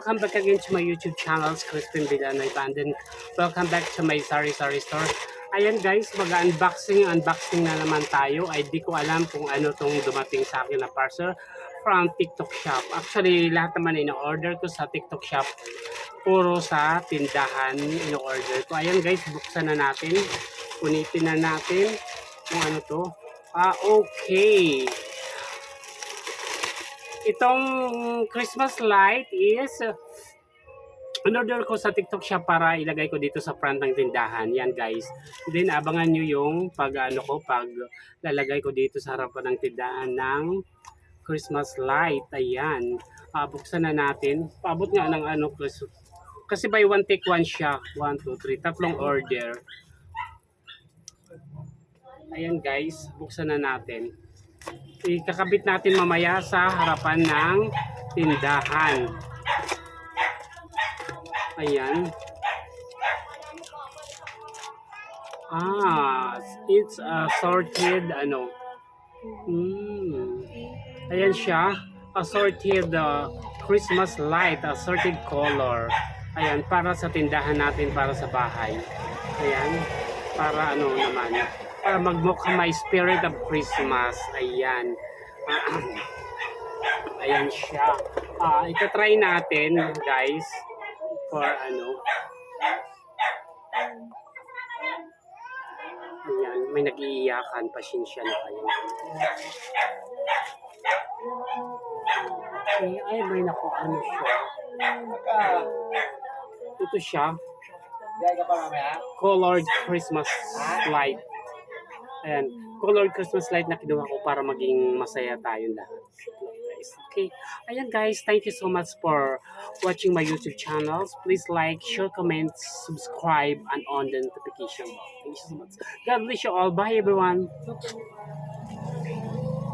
welcome back again to my YouTube channel, Crispin Villanoy and then welcome back to my Sorry Sorry Store. Ayan guys, mag-unboxing, unboxing na naman tayo. Ay di ko alam kung ano tong dumating sa akin na parcel from TikTok Shop. Actually, lahat naman ino-order ko sa TikTok Shop. Puro sa tindahan ino-order ko. Ayan guys, buksan na natin. Punitin na natin kung ano to. Ah, okay. Itong Christmas light is uh, in-order ko sa TikTok shop para ilagay ko dito sa front ng tindahan. Yan guys. Then abangan nyo yung pag ano ko, pag lalagay ko dito sa harapan ng tindahan ng Christmas light. Ayan. Ah, buksan na natin. Paabot nga ng ano Chris- kasi by one take one siya. One, two, three. Tatlong order. Ayan guys. Buksan na natin ikakabit natin mamaya sa harapan ng tindahan. Ayan. Ah, it's a sorted ano. Hmm. Ayan siya. Assorted uh, Christmas light, assorted color. Ayan, para sa tindahan natin, para sa bahay. Ayan. Para ano naman. Para magmukha may spirit of Christmas. Ayan. Ayan siya. Ah, ito-try natin, guys. For ano. Ayan, may nag-iiyakan. Pasensya na kayo. Okay, ay, may naku, ano siya. Ito siya. Colored Christmas light. Ayan, colored Christmas light na kinuha ko para maging masaya tayong lahat. Okay. Ayan guys, thank you so much for watching my YouTube channels. Please like, share, comment, subscribe, and on the notification bell. Thank you so much. God bless you all. Bye everyone.